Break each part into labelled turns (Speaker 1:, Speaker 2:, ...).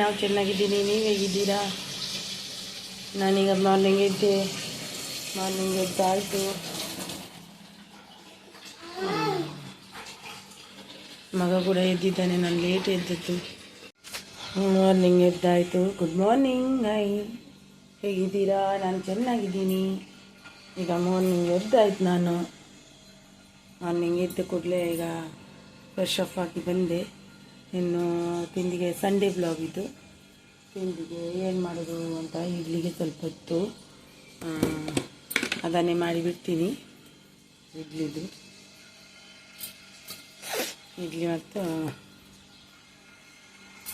Speaker 1: ನಾವು ಚೆನ್ನಾಗಿದ್ದೀನಿ, ನೀವು ಹೇಗಿದ್ದೀರಾ? ನಾನೀಗ ಮಾರ್ನಿಂಗ್ ಎದ್ದೆ ಮಾರ್ನಿಂಗ್ ಎದ್ದಾಯಿತು ಮಗ ಕೂಡ ಎದ್ದಿದ್ದಾನೆ, ನಾನು ಲೇಟ್ ಎದ್ದದ್ದು. ಮಾರ್ನಿಂಗ್ ಎದ್ದಾಯಿತು. ಗುಡ್ ಮಾರ್ನಿಂಗ್ ಐ ಹೇಗಿದ್ದೀರಾ? ನಾನು ಚೆನ್ನಾಗಿದ್ದೀನಿ. ಈಗ ಮಾರ್ನಿಂಗ್ ಎದ್ದಾಯ್ತು ನಾನು. ಮಾರ್ನಿಂಗ್ ಎದ್ದ ಕೂಡಲೇ ಈಗ ಫ್ರೆಶ್ ಅಪ್ ಆಗಿ ಬಂದೆ. ಇನ್ನು ತಿಂಡಿಗೆ ಸಂಡೇ ಬ್ಲಾಗ್ ಇದು. ತಿಂಡಿಗೆ ಏನು ಮಾಡೋದು ಅಂತ ಇಡ್ಲಿಗೆ ಸ್ವಲ್ಪ ಹೊತ್ತು ಅದನ್ನೇ ಮಾಡಿಬಿಡ್ತೀನಿ ಇಡ್ಲಿದು. ಇಡ್ಲಿ ಮತ್ತು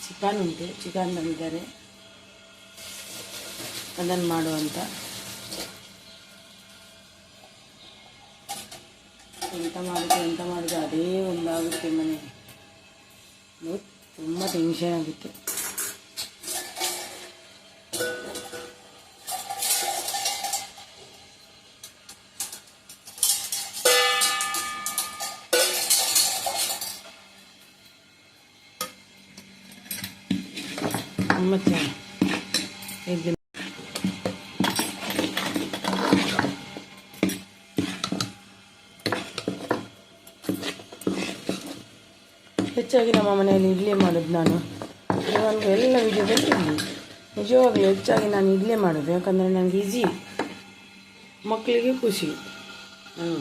Speaker 1: ಚಿಕನ್ ಉಂಟು. ಚಿಕನ್ ತಂದಿದ್ದಾರೆ. ಅದನ್ನು ಮಾಡುವಂತ ಎಂತ ಮಾಡಿದೆ ಎಂತ ಮಾಡಿದೆ, ಅದೇ ಒಂದಾಗುತ್ತೆ ಮನೆಗೆ ತುಂಬ ಟೆನ್ಷನ್ ಆಗುತ್ತೆ ಹೆಚ್ಚಾಗಿ ನಮ್ಮ ಮನೆಯಲ್ಲಿ ಇಡ್ಲಿ ಮಾಡೋದು ನಾನು. ನನಗೆ ಎಲ್ಲ ವಿಡಿಯೋದಲ್ಲಿ ಇಡ್ಲಿ. ನಿಜವಾಗ್ಲೂ ಹೆಚ್ಚಾಗಿ ನಾನು ಇಡ್ಲಿ ಮಾಡೋದು. ಯಾಕಂದರೆ ನನಗೆ ಈಸಿ ಮಕ್ಕಳಿಗೆ ಖುಷಿ. ಹ್ಞೂ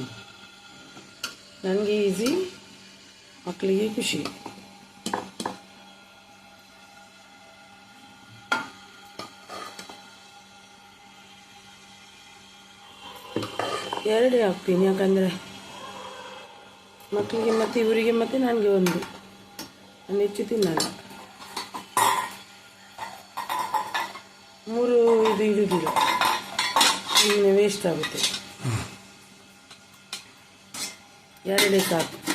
Speaker 1: ನನಗೆ ಈಸಿ ಮಕ್ಕಳಿಗೆ ಖುಷಿ. ಎರಡೇ ಹಾಕ್ತೀನಿ, ಯಾಕಂದರೆ ಮಕ್ಕಳಿಗೆ ಮತ್ತು, ಇವರಿಗೆ ಮತ್ತು, ನನಗೆ ಒಂದು. ನಾನು ಹೆಚ್ಚು ತಿನ್ನಲ್ಲ. ಮೂರು ಇದು ಇಡುವುದಿಲ್ಲ ಸುಮ್ಮನೆ ವೇಸ್ಟ್ ಆಗುತ್ತೆ. ಎರಡೇ ಸಾಕು.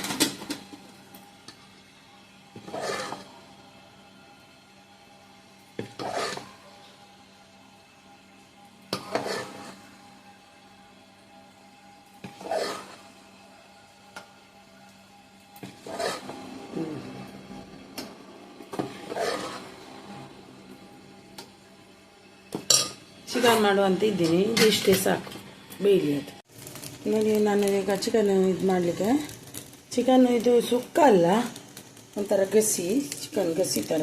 Speaker 1: ಚಿಕನ್ ಮಾಡುವಂತ ಇದ್ದೀನಿ ಇದಿಷ್ಟೇ ಸಾಕು. ಬೇಯಲಿ ಅದು. ನೋಡಿ, ನಾನು ಈಗ ಚಿಕನ್ ಇದು ಮಾಡಲಿಕ್ಕೆ. ಚಿಕನ್ ಇದು ಸುಕ್ಕ ಅಲ್ಲ, ಒಂಥರ ಗಸಿ, ಚಿಕನ್ ಗಸಿ ಥರ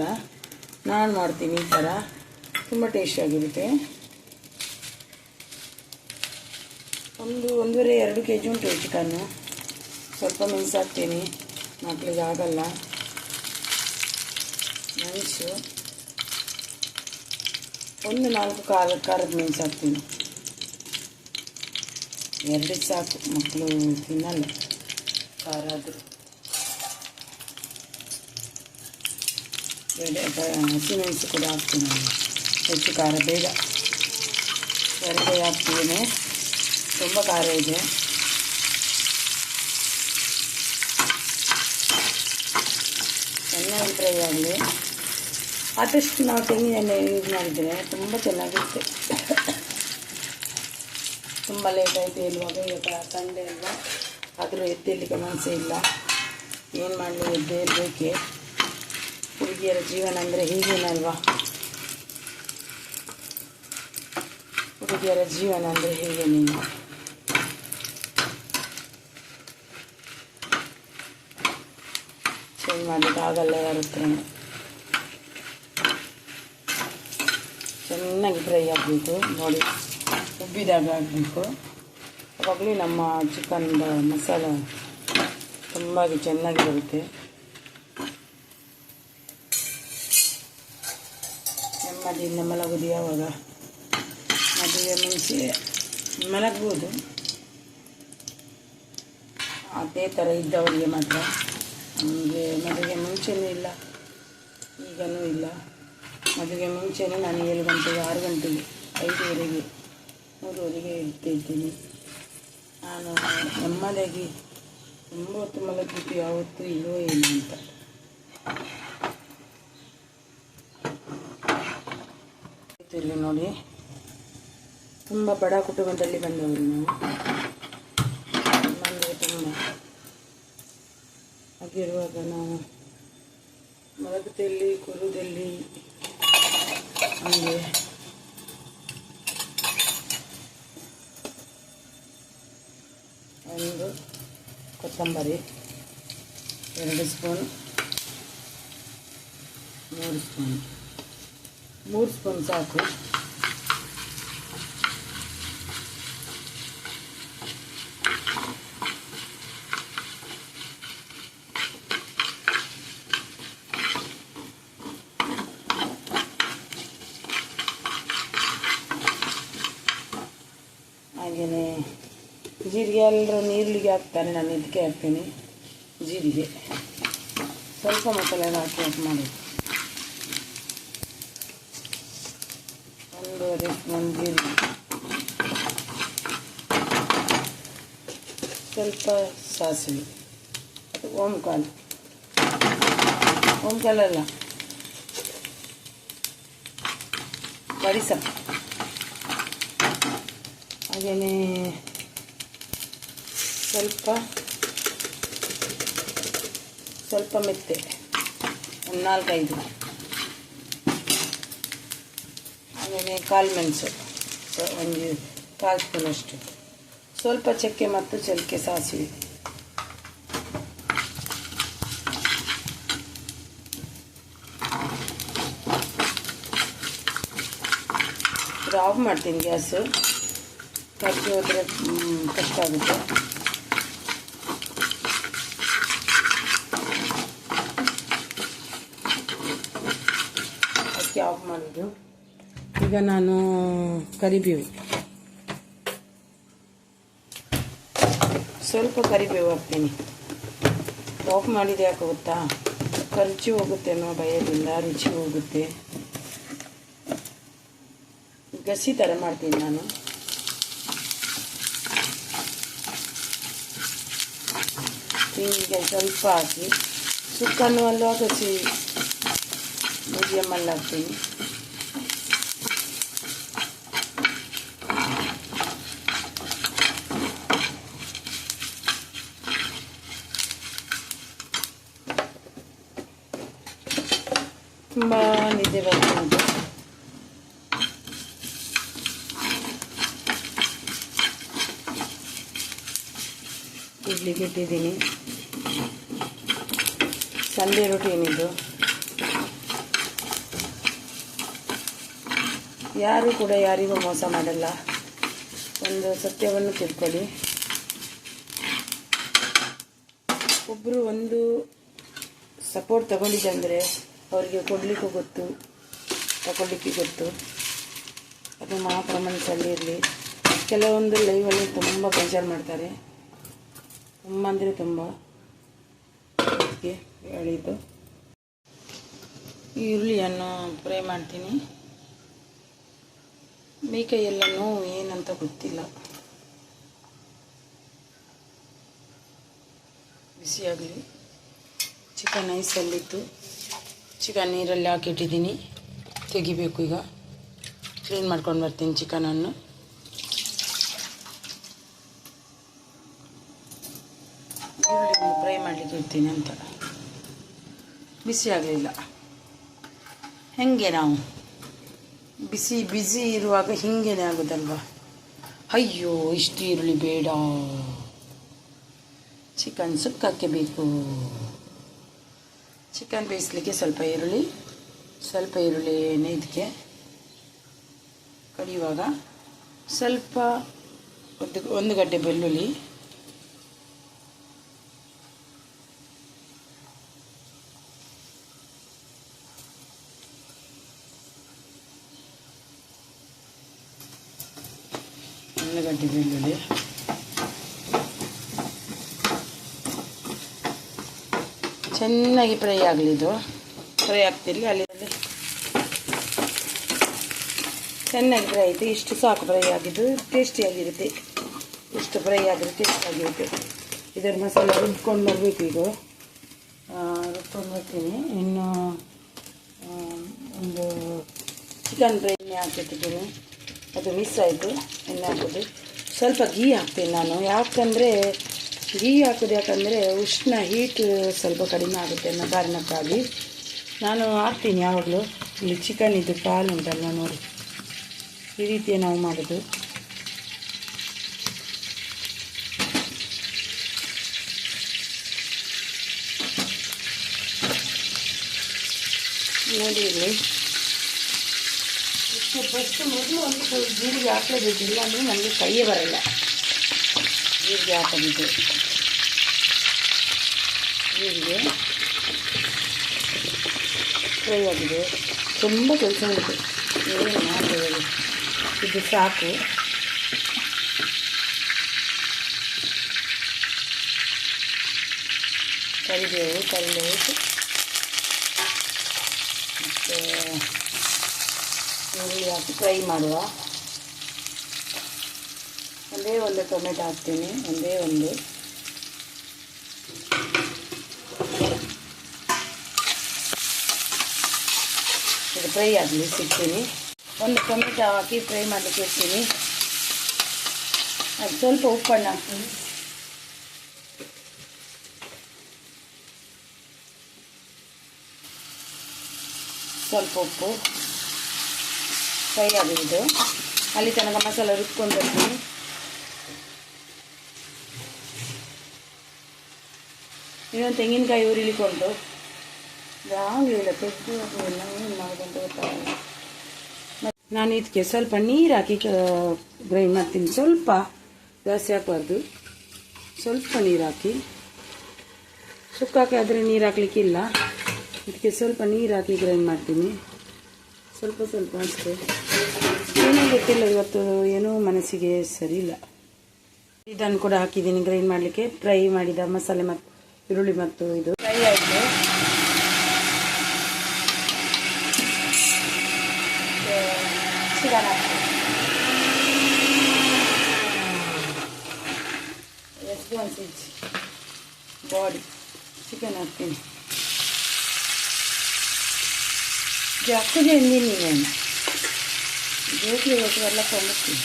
Speaker 1: ನಾನು ಮಾಡ್ತೀನಿ ಈ ಥರ ತುಂಬ ಟೇಸ್ಟಿಯಾಗಿರುತ್ತೆ ಒಂದು ಒಂದೂವರೆ, ಎರಡು ಕೆ ಜಿ ಉಂಟು ಚಿಕನ್ನು ಸ್ವಲ್ಪ ಮೆಣಸು ಹಾಕ್ತೀನಿ ಮಕ್ಕಳಿಗೆ ಆಗಲ್ಲ. ಮೆಣಸು ಒಂದು ನಾಲ್ಕು ಖಾರ ಖಾರದ ಮೆಣಸು ಹಾಕ್ತೀನಿ ಎರಡು ಸಾಕು ಮಕ್ಕಳು ತಿನ್ನಲ್ಲ. ಖಾರ ಆದರೂ. ಬೇಡ ಹಸಿಮೆಣಸು ಕೂಡ ಹಾಕ್ತೀನಿ ನಾನು. ಹೆಚ್ಚು ಖಾರ ಬೇಡ ಎರಡೇ ಹಾಕ್ತೀನಿ. ತುಂಬ ಖಾರ ಇದೆ. ಚೆನ್ನಾಗಿ ಫ್ರೈ ಆಗಲಿ. ಆದಷ್ಟು ನಾವು ತೆಂಗಿನ ಎಣ್ಣೆ ಯೂಸ್ ಮಾಡಿದರೆ ತುಂಬ ಚೆನ್ನಾಗಿರುತ್ತೆ. ತುಂಬ ಲೇಟ್ ಆಯಿತು ಇಲ್ವಾಗ ಈಗ ಸಂಡೆ ಅಲ್ವಾ? ಆದರೂ ಎದ್ದೇಳಲಿಕ್ಕೆ ಮನಸ್ಸೇ ಇಲ್ಲ. ಏನು ಮಾಡಲಿ ಎದ್ದೇ ಇರಬೇಕೆ ಹುಡುಗಿಯರ ಜೀವನ ಅಂದರೆ ಹೀಗೇನಲ್ವಾ ಹುಡುಗಿಯರ ಜೀವನ ಅಂದರೆ ಹೀಗೆ ನೀನು ಚೇಂಜ್ ಮಾಡಲಿಕ್ಕೆ ಆಗಲ್ಲ ಯಾರ ಚೆನ್ನಾಗಿ ಫ್ರೈ ಆಗಬೇಕು ನೋಡಿ, ಉಬ್ಬಿದಾಗ ಆಗಬೇಕು ಅವಾಗಲೇ ನಮ್ಮ ಚಿಕನ್ದ ಮಸಾಲ ತುಂಬ ಚೆನ್ನಾಗಿ ಬರುತ್ತೆ. ನೆಮ್ಮದಿಯಿಂದ ಮಲಗೋದು ಯಾವಾಗ? ಮದುವೆ ಮುಂಚೆ ಮಲಗ್ಬೋದು. ಅದೇ ಥರ ಇದ್ದವರಿಗೆ ಮಾತ್ರ. ನಮಗೆ ಮದುವೆ ಮುಂಚೆನೂ ಇಲ್ಲ, ಈಗನೂ ಇಲ್ಲ. ಮದುವೆಗೆ ಮುಂಚೆನೇ ನಾನು ಏಳು ಗಂಟೆಗೆ, ಆರು ಗಂಟೆಗೆ, ಐದುವರೆಗೆ, ಮೂರುವರೆಗೆ ಇರ್ತಿದ್ದೀನಿ ನಾನು ನೆಮ್ಮದಿಯಾಗಿ ತುಂಬ ಹೊತ್ತು ಮಲಗಿದ್ದು ಯಾವತ್ತೂ ಇಲ್ಲವೋ ಏನು ಅಂತ. ಇಲ್ಲಿ ನೋಡಿ, ತುಂಬ ಬಡ ಕುಟುಂಬದಲ್ಲಿ ಬಂದವರು ನಾವು ನಮ್ಮಂದರೆ ತುಂಬ ಹಾಗಿರುವಾಗ ನಾವು ಮಲಗದಲ್ಲಿ ಕೂರುವುದಲ್ಲಿ ಹಂಗೆ. ಒಂದು ಕೊತ್ತಂಬರಿ ಎರಡು ಸ್ಪೂನ್ ಮೂರು ಸ್ಪೂನ್. ಮೂರು ಸ್ಪೂನ್ ಸಾಕು ಹಾಗೆಯೇ ಜೀರಿಗೆ ಎಲ್ಲರೂ ನೀರುಳ್ಳಿಗೆ ಹಾಕ್ತಾರೆ, ನಾನು ಇದಕ್ಕೆ ಹಾಕ್ತೀನಿ, ಜೀರಿಗೆ. ಸ್ವಲ್ಪ ಮಸಾಲೆ ಹಾಕಿ ಹಾಕಿ ಮಾಡಿ. ಒಂದೂವರೆ ಸ್ಪೂನ್ ಜೀರಿಗೆ. ಸ್ವಲ್ಪ ಸಾಸಿವೆ. ಅದು ಓಂಕಾಳು ಓಂಕಾಲಲ್ಲ. ಬಡಿಸ ಹಾಗೆಯೇ ಸ್ವಲ್ಪ ಸ್ವಲ್ಪ ಮೆತ್ತೆ, ಒಂದು ನಾಲ್ಕೈದು. ಆಮೇಲೆ ಕಾಳು ಮೆಣಸು ಒಂದು ಕಾಲು ಸ್ಪೂನಷ್ಟು ಸ್ವಲ್ಪ ಚಕ್ಕೆ ಮತ್ತು ಚಲಿಕೆ ಸಾಸಿವೆ. ಆಫ್ ಮಾಡ್ತೀನಿ ಗ್ಯಾಸು. ಕಟ್ಟಿ ಹೋದರೆ ಕಷ್ಟ ಆಗುತ್ತೆ. ಅದಕ್ಕೆ ಆಫ್ ಮಾಡೋದು ಈಗ ನಾನು ಕರಿಬೇವು. ಸ್ವಲ್ಪ ಕರಿಬೇವು ಹಾಕ್ತೀನಿ. ಆಫ್ ಮಾಡಿದೆ ಯಾಕೆ ಗೊತ್ತಾ? ಖರ್ಚು ಹೋಗುತ್ತೆ ಅನ್ನೋ ಭಯದಿಂದ ರುಚಿ ಹೋಗುತ್ತೆ. ಗಸಿ ಥರ ಮಾಡ್ತೀನಿ ನಾನು. ಈಗ ಸ್ವಲ್ಪ ಹಾಕಿ. ಸುಕ್ಕನ್ನು ಅಲ್ವಾ ಗಸಿ? ಮೀಡಿಯಮಲ್ಲಿ ಹಾಕ್ತೀನಿ ತುಂಬ ನಿದ್ದೆ ಬರ್ತಿದೆ ಇಡ್ಲಿಗೆ ಇಟ್ಟಿದ್ದೀನಿ ಸಂಡೇ ರೊಟೀನ್ ಇದು. ಯಾರು ಕೂಡ ಯಾರಿಗೂ ಮೋಸ ಮಾಡಲ್ಲ. ಒಂದು ಸತ್ಯವನ್ನು ತಿಳ್ಕೊಳ್ಳಿ. ಒಬ್ಬರು ಒಂದು ಸಪೋರ್ಟ್ ತಗೊಂಡಿದ್ದಂದರೆ ಅವರಿಗೆ ಕೊಡಲಿಕ್ಕೂ ಗೊತ್ತು ತಗೊಳ್ಳಿಕ್ಕೆ ಗೊತ್ತು. ಅದು ಮಾತ್ರ ಮನಸ್ಸಲ್ಲಿ ಇರಲಿ. ಕೆಲವೊಂದು ಲೈವಲ್ಲಿ ತುಂಬ ಬೇಜಾರು ಮಾಡ್ತಾರೆ. ತುಂಬ ಅಂದರೆ ತುಂಬ. ಅದಕ್ಕೆ ಹೇಳಿದ್ದು. ಈರುಳ್ಳಿಯನ್ನು ಫ್ರೈ ಮಾಡ್ತೀನಿ. ಮೇಕೈಯೆಲ್ಲ ನೋವು ಏನಂತ ಗೊತ್ತಿಲ್ಲ. ಬಿಸಿಯಾಗಲಿ. ಚಿಕನ್ ಐಸಲ್ಲಿತ್ತು. ಚಿಕನ್ ನೀರಲ್ಲಿ ಹಾಕಿಟ್ಟಿದ್ದೀನಿ. ತೆಗಿಬೇಕು ಈಗ. ಕ್ಲೀನ್ ಮಾಡ್ಕೊಂಡು ಬರ್ತೀನಿ ಚಿಕನನ್ನು. ಈರುಳ್ಳಿ ಫ್ರೈ ಮಾಡಲಿಕ್ಕೆ ಇಡ್ತೀನಿ ಅಂತ. ಬಿಸಿ ಆಗಲಿಲ್ಲ. ಹೆಂಗೆ ನಾವು? ಬಿಸಿ ಬಿಸಿ ಇರುವಾಗ ಹಿಂಗೇನೆ ಆಗೋದಲ್ವಾ ಅಯ್ಯೋ, ಇಷ್ಟು ಈರುಳ್ಳಿ ಬೇಡ. ಚಿಕನ್ ಸುಕ್ಕಕ್ಕೆ ಬೇಕು. ಚಿಕನ್ ಬೇಯಿಸ್ಲಿಕ್ಕೆ ಸ್ವಲ್ಪ ಈರುಳ್ಳಿ ಸ್ವಲ್ಪ ಈರುಳ್ಳಿ ಎಣ್ಣೆ ಇದಕ್ಕೆ ಕಡಿಯುವಾಗ ಸ್ವಲ್ಪ ಒಂದು ಒಂದು ಗಡ್ಡೆ ಬೆಳ್ಳುಳ್ಳಿ, ಒಂದು ಗಡ್ಡೆ ಬೆಳ್ಳುಳ್ಳಿ. ಚೆನ್ನಾಗಿ ಫ್ರೈ ಆಗಲಿ ಇದು ಫ್ರೈ ಆಗ್ತಿರಲಿ, ಅಲ್ಲಿ ಚೆನ್ನಾಗಿ ಫ್ರೈ ಆಯಿತು. ಇಷ್ಟು ಸಾಕು ಫ್ರೈ ಆಗಿದ್ದು. ಟೇಸ್ಟಿಯಾಗಿರುತ್ತೆ ಇಷ್ಟು ಫ್ರೈ ಆದರೆ ಟೇಸ್ಟಿಯಾಗಿರುತ್ತೆ ಇದರ ಮಸಾಲೆ ರುಬ್ಕೊಂಡು ಬರಬೇಕು ಈಗ. ರುಬ್ಕೊಂಡು ಬರ್ತೀನಿ. ಇನ್ನು ಒಂದು ಚಿಕನ್ ಫ್ರೈ ಹಾಕಿಟ್ಟಿದ್ದೀನಿ. ಅದು ಮಿಸ್ ಆಯಿತು. ಎಣ್ಣೆ ಹಾಕೋದು. ಸ್ವಲ್ಪ ಗೀ ಹಾಕ್ತೀನಿ ನಾನು. ಯಾಕಂದರೆ ಗೀ ಹಾಕೋದು ಯಾಕಂದರೆ ಉಷ್ಣ ಹೀಟ್ ಸ್ವಲ್ಪ ಕಡಿಮೆ ಆಗುತ್ತೆ ಅನ್ನೋ ಕಾರಣಕ್ಕಾಗಿ. ನಾನು ಹಾಕ್ತೀನಿ ಯಾವಾಗಲೂ. ಇಲ್ಲಿ ಚಿಕನ್ ಇದು ಪಾಲು ಉಂಟಲ್ಲ ನೋಡಿ. ಈ ರೀತಿಯ ನಾವು ಮಾಡೋದು. ನೋಡಿ ಇಲ್ಲಿ. ಇಷ್ಟು ಫಸ್ಟ್ ಮೊದಲು ಒಂದು ಸ್ವಲ್ಪ ಜೀರಿಗೆ ಹಾಕಲೇಬೇಕು, ಇಲ್ಲಾಂದರೆ ನನಗೆ ಕೈಯೇ ಬರಲ್ಲ. ಜೀರಿಗೆ ಹಾಕೋದಿದ್ದು ಜೀರಿಗೆ ಫ್ರೈ ಆಗಿದೆ ತುಂಬ ಕೆಲಸ ಇದೆ ಏನು ಇದು ಸಾಕು. ಕರಿಬೇವು ಕರಿಬೇವು. ಮತ್ತು ಈರುಳ್ಳಿ ಹಾಕಿ ಫ್ರೈ ಮಾಡುವ. ಒಂದೇ ಒಂದು ಟೊಮೆಟೊ ಹಾಕ್ತೀನಿ ಒಂದೇ ಒಂದು. ಫ್ರೈ ಆಗಲಿ ಸಿಗ್ತೀನಿ ಒಂದು ಟೊಮೆಟೊ ಹಾಕಿ ಫ್ರೈ ಮಾಡಲಿಕ್ಕೆ ಇರ್ತೀನಿ ಅದು ಸ್ವಲ್ಪ ಉಪ್ಪನ್ನು ಹಾಕ್ತೀನಿ. ಸ್ವಲ್ಪ ಉಪ್ಪು. ಫ್ರೈ ಆಗಿದೆ ಅಲ್ಲಿ ತನಕ ಮಸಾಲೆ ರುಬ್ಕೊಂಡು ಬರ್ತೀನಿ. ಇನ್ನೊಂದು ತೆಂಗಿನಕಾಯಿ ಉರಿಲಿಕೊಂಡು ಆಗಲಿಲ್ಲ ತೆಗೆದು ಏನು ಮಾಡೋದಂತ ಗೊತ್ತಾಗಲ್ಲ ನಾನು ಇದಕ್ಕೆ ಸ್ವಲ್ಪ ನೀರು ಹಾಕಿ ಗ್ರೈಂಡ್ ಮಾಡ್ತೀನಿ. ಸ್ವಲ್ಪ ಜಾಸ್ತಿ ಹಾಕಬಾರ್ದು. ಸ್ವಲ್ಪ ನೀರು ಹಾಕಿ. ಸುಕ್ಕಾಕಿ ಆದರೆ ನೀರು ಹಾಕ್ಲಿಕ್ಕಿಲ್ಲ. ಇದಕ್ಕೆ ಸ್ವಲ್ಪ ನೀರು ಹಾಕಿ ಗ್ರೈಂಡ್ ಮಾಡ್ತೀನಿ. ಸ್ವಲ್ಪ ಸ್ವಲ್ಪ ಅಷ್ಟೇ. ಏನೋ ಗೊತ್ತಿಲ್ಲ ಇವತ್ತು ಏನೂ ಮನಸ್ಸಿಗೆ ಸರಿ ಇಲ್ಲ ಇದನ್ನು ಕೂಡ ಹಾಕಿದ್ದೀನಿ ಗ್ರೈಂಡ್ ಮಾಡಲಿಕ್ಕೆ. ಫ್ರೈ ಮಾಡಿದ ಮಸಾಲೆ ಮತ್ತು ಈರುಳ್ಳಿ ಮತ್ತು ಇದು. ಫ್ರೈ ಆಯಿತು. ಚಿಕನ್ ಎಷ್ಟು ಒಂದು ಇಂಚ್ ಬಾಡಿ ಚಿಕನ್ ಹಾಕ್ತೀನಿ ಜಾಸ್ತಿ ಎಂದಿನಿ నేను ಜೋಕ್ಲಿ ಒಟ್ಟು ಎಲ್ಲ ಕೊಂಡ್ತೀನಿ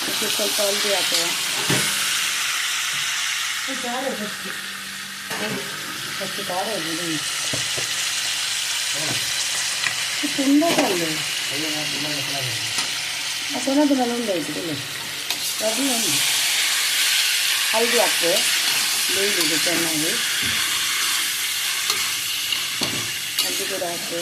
Speaker 1: ಅದಕ್ಕೆ ಸ್ವಲ್ಪ ಹಲ್ದಿ ಹಾಕುವ ಖಾರ ಜಾಸ್ತಿ ಫಸ್ಟ್ ಖಾರ ಇದೆ ತುಂಬ ಕಲ್ಲು ಸೊನ್ನದು ನಾನು ಉಂಡಾಯ್ತು ಇಲ್ಲ ಅದು ಒಂದು ಹಲ್ದಿ ಹಾಕ್ತೆ ಬೇಯ್ದಿದೆ ಚೆನ್ನಾಗಿ ಹಲ್ದಿ ಕೂಡ ಹಾಕ್ತೆ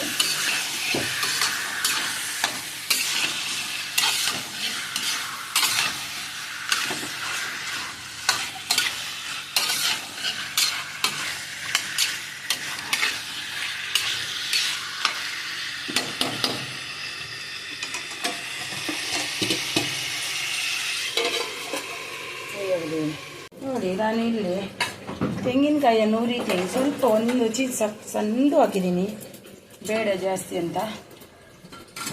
Speaker 1: ತೆಗೆದು ನೋಡಿ ನಾನು ಇಲ್ಲಿ ತೆಂಗಿನಕಾಯಿಯನ್ನು ಉರಿತೀನಿ ಸ್ವಲ್ಪ ಒಂದು ಚೀಸ್ ಸಣ್ಣದು ಹಾಕಿದ್ದೀನಿ. ಬೇಡ ಜಾಸ್ತಿ ಅಂತ.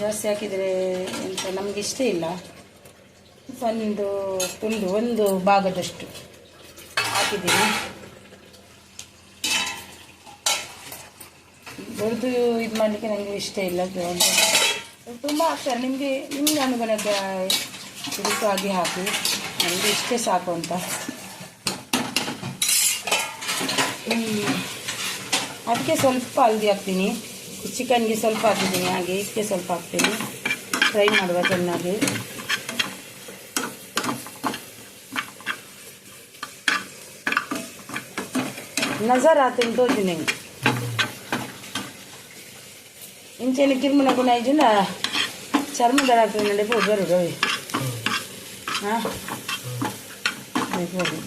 Speaker 1: ಜಾಸ್ತಿ ಹಾಕಿದರೆ ಎಂತ ನಮಗೆ ಇಷ್ಟ ಇಲ್ಲ. ಒಂದು ತುಂಡು, ಒಂದು ಭಾಗದಷ್ಟು ಹಾಕಿದ್ದೀನಿ. ದೊಡ್ಡದು ಇದು ಮಾಡಲಿಕ್ಕೆ ನನಗೆ ಇಷ್ಟ ಇಲ್ಲ. ತುಂಬ ಹಾಕ್ತಾರೆ ನಿಮಗೆ ನಿಮಗೆ ಅನುಗುಣಕ್ಕೆ ಹಾಕಿ. ನನಗೆ ಇಷ್ಟೇ ಸಾಕು ಅಂತ. ಅದಕ್ಕೆ ಸ್ವಲ್ಪ ಹಲ್ದಿ ಹಾಕ್ತೀನಿ. ಚಿಕನ್ಗೆ ಸ್ವಲ್ಪ ಹಾಕಿದ್ದೀನಿ. ಹಾಗೆ ಇದಕ್ಕೆ ಸ್ವಲ್ಪ ಹಾಕ್ತೀನಿ. ಫ್ರೈ ಮಾಡುವ ಚೆನ್ನಾಗಿ. ನಜರ್ ಆತೀನಿ ತೋರಿದ್ದೀನಿ ಇಂಚೆನ ಕಿರ್ಮುನ ಗುಣ ಇದನ್ನ ಚರ್ಮದಾರ ಆಗ್ತದೆ ನಡೆ. ಹೋಗಿ ಬರೋದು ಹಾಂ. ಹೋಗಿ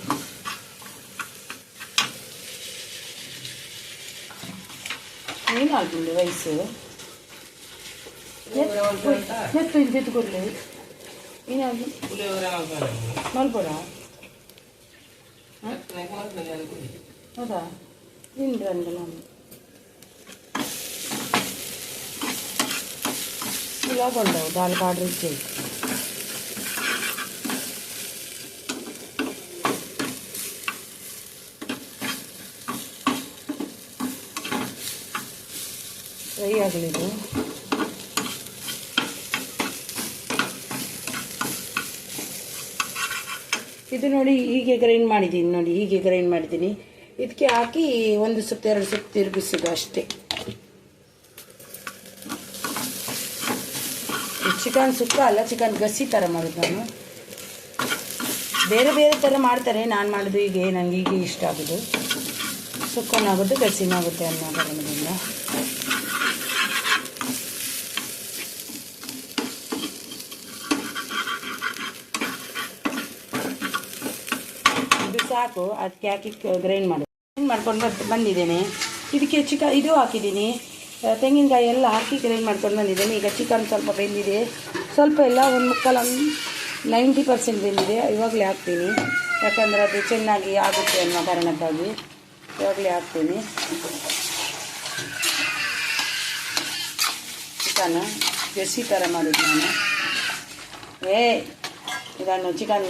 Speaker 1: నాలుగుండే వయసు ఎత్తు ఎత్తుకోలేదు నలుపురా అదా దీని రండి నన్ను ఇలా కొండవు దానికి ఆర్డర్ ఇచ్చేది ಫ್ರೈ ಆಗಲಿದು ಇದು ನೋಡಿ ಹೀಗೆ ಗ್ರೈಂಡ್ ಮಾಡಿದ್ದೀನಿ ನೋಡಿ, ಹೀಗೆ ಗ್ರೈಂಡ್ ಮಾಡಿದ್ದೀನಿ. ಇದಕ್ಕೆ ಹಾಕಿ ಒಂದು ಸುತ್ತ, ಎರಡು ಸುತ್ತು ತಿರುಗಿಸೋದು ಅಷ್ಟೇ. ಚಿಕನ್ ಸುಕ್ಕ ಅಲ್ಲ, ಚಿಕನ್ ಗಸಿ ಥರ ಮಾಡೋದು ನಾನು ಬೇರೆ ಬೇರೆ ಥರ ಮಾಡ್ತಾರೆ, ನಾನು ಮಾಡೋದು ಹೀಗೆ ನನಗೆ ಹೀಗೆ ಇಷ್ಟ ಆಗೋದು. ಸುಕ್ಕನಾಗುತ್ತೆ ಗಸಿನಾಗುತ್ತೆ ಅನ್ನೋ ಕಾರಣದಿಂದ ಇದು ಸಾಕು ಅದಕ್ಕೆ ಹಾಕಿ ಗ್ರೈಂಡ್ ಮಾಡಿ. ಗ್ರೈಂಡ್ ಮಾಡ್ಕೊಂಡು ಬಂದು ಬಂದಿದ್ದೇನೆ. ಇದಕ್ಕೆ ಚಿಕ ಇದು ಹಾಕಿದ್ದೀನಿ. ತೆಂಗಿನಕಾಯಿ ಎಲ್ಲ ಹಾಕಿ ಗ್ರೈಂಡ್ ಮಾಡ್ಕೊಂಡು ಬಂದಿದ್ದೇನೆ. ಈಗ ಚಿಕನ್ ಸ್ವಲ್ಪ ಬೆಂದಿದೆ. ಸ್ವಲ್ಪ ಎಲ್ಲ ಒಂದು ಮುಕ್ಕಾಲು ನೈಂಟಿ ಪರ್ಸೆಂಟ್ ಬೆಂದಿದೆ. ಇವಾಗಲೇ ಹಾಕ್ತೀನಿ. ಯಾಕಂದರೆ ಅದು ಚೆನ್ನಾಗಿ ಆಗುತ್ತೆ ಅನ್ನೋ ಕಾರಣಕ್ಕಾಗಿ ಇವಾಗಲೇ ಹಾಕ್ತೀನಿ. ಚಿಕನ್ ಜರ್ಸಿ ಥರ ಮಾಡಿದ್ದು ನಾನು. ಏ, ಇದನ್ನು ಚಿಕನ್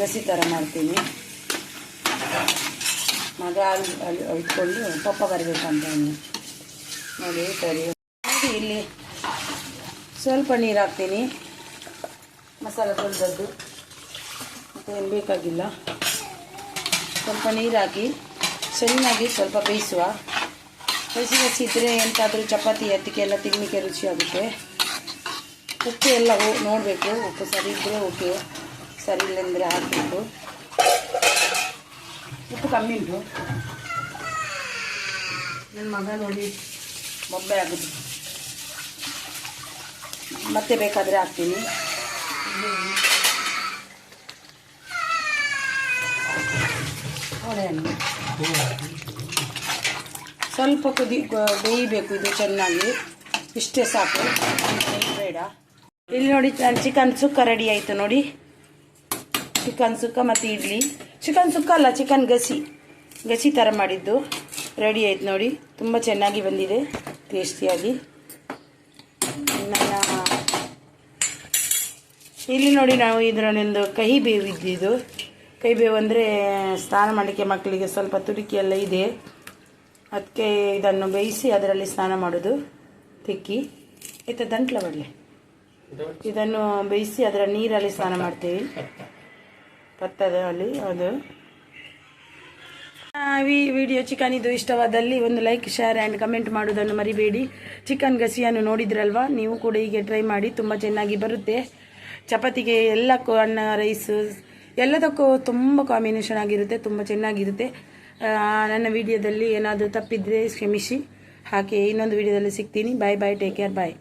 Speaker 1: ಗಸಿ ಥರ ಮಾಡ್ತೀನಿ. ಮಗ ಅಲ್ಲಿ ಅಲ್ಲಿ ಇಟ್ಕೊಂಡು ಪಪ್ಪ ಬರಬೇಕಂತ ನೋಡಿ, ಸರಿ. ಇಲ್ಲಿ ಸ್ವಲ್ಪ ನೀರು ಹಾಕ್ತೀನಿ. ಮಸಾಲ ತೊಳೆದದ್ದು. ಏನು ಬೇಕಾಗಿಲ್ಲ. ಸ್ವಲ್ಪ ನೀರು ಹಾಕಿ ಚೆನ್ನಾಗಿ ಸ್ವಲ್ಪ ಬೇಯಿಸುವ. ಬೇಯಿಸಿ ಇದ್ದರೆ ಎಂತಾದರೂ ಚಪಾತಿ ಅದಕ್ಕೆಲ್ಲ ತಿನ್ನಲಿಕ್ಕೆ ರುಚಿಯಾಗುತ್ತೆ. ಉಪ್ಪು ಎಲ್ಲ ನೋಡಬೇಕು. ಉಪ್ಪು ಸರಿ ಇದ್ದರೆ ಓಕೆ. ಸರಿ ಇಲ್ಲ ಅಂದರೆ ಹಾಕಬೇಕು ಉಪ್ಪು ಕಮ್ಮಿ ಉಂಟು. ನನ್ನ ಮಗ ನೋಡಿ ಮೊಬ್ಬೆ ಆಗುತ್ತೆ. ಮತ್ತೆ ಬೇಕಾದರೆ ಹಾಕ್ತೀನಿ. ಸ್ವಲ್ಪ ಕುದಿ ಬೇಯಬೇಕು ಇದು ಚೆನ್ನಾಗಿ. ಇಷ್ಟೇ ಸಾಕು. ಬೇಡ. ಇಲ್ಲಿ ನೋಡಿ ಚಿಕನ್ ಸುಕ್ಕ ರೆಡಿ ಆಯಿತು ನೋಡಿ. ಚಿಕನ್ ಸುಕ್ಕ ಮತ್ತು ಇಡ್ಲಿ. ಚಿಕನ್ ಸುಕ್ಕ ಅಲ್ಲ ಚಿಕನ್ ಗಸಿ. ಗಸಿ ಥರ ಮಾಡಿದ್ದು. ರೆಡಿ ಆಯ್ತು ನೋಡಿ. ತುಂಬ ಚೆನ್ನಾಗಿ ಬಂದಿದೆ. ಟೇಸ್ಟಿಯಾಗಿ ನನ್ನ ಇಲ್ಲಿ ನೋಡಿ ನಾವು ಇದರಲ್ಲೊಂದು ಕಹಿ ಬೇವು ಇದ್ದಿದ್ದು. ಕಹಿ ಬೇವು ಅಂದರೆ ಸ್ನಾನ ಮಾಡಲಿಕ್ಕೆ ಮಕ್ಕಳಿಗೆ ಸ್ವಲ್ಪ ತುರಿಕೆ ಎಲ್ಲ ಇದೆ. ಅದಕ್ಕೆ ಇದನ್ನು ಬೇಯಿಸಿ ಅದರಲ್ಲಿ ಸ್ನಾನ ಮಾಡೋದು. ತಿಕ್ಕಿ. ಆಯ್ತಾ ದಂಟ್ಲ ಬರಲಿ. ಇದನ್ನು ಬೇಯಿಸಿ ಅದರ ನೀರಲ್ಲಿ ಸ್ನಾನ ಮಾಡ್ತೀವಿ. ಭತ್ತದಲ್ಲಿ ಅದು ಆ, ಈ ವಿಡಿಯೋ ಚಿಕನ್ ಇದು ಇಷ್ಟವಾದಲ್ಲಿ ಒಂದು ಲೈಕ್ ಶೇರ್ ಆ್ಯಂಡ್ ಕಮೆಂಟ್ ಮಾಡೋದನ್ನು ಮರಿಬೇಡಿ. ಚಿಕನ್ ಗಸಿಯನ್ನು ನೋಡಿದ್ರಲ್ವಾ? ನೀವು ಕೂಡ ಹೀಗೆ ಟ್ರೈ ಮಾಡಿ ತುಂಬ ಚೆನ್ನಾಗಿ ಬರುತ್ತೆ. ಚಪಾತಿಗೆ ಎಲ್ಲಕ್ಕೂ ಅನ್ನ ರೈಸ್ ಎಲ್ಲದಕ್ಕೂ ತುಂಬ ಕಾಂಬಿನೇಷನ್ ಆಗಿರುತ್ತೆ ತುಂಬ ಚೆನ್ನಾಗಿರುತ್ತೆ. ನನ್ನ ವಿಡಿಯೋದಲ್ಲಿ ಏನಾದರೂ ತಪ್ಪಿದ್ರೆ ಕ್ಷಮಿಸಿ. ಹಾಗೆ ಇನ್ನೊಂದು ವಿಡಿಯೋದಲ್ಲಿ ಸಿಗ್ತೀನಿ. ಬಾಯ್ ಬಾಯ್ ಟೇಕ್ ಕೇರ್ ಬಾಯ್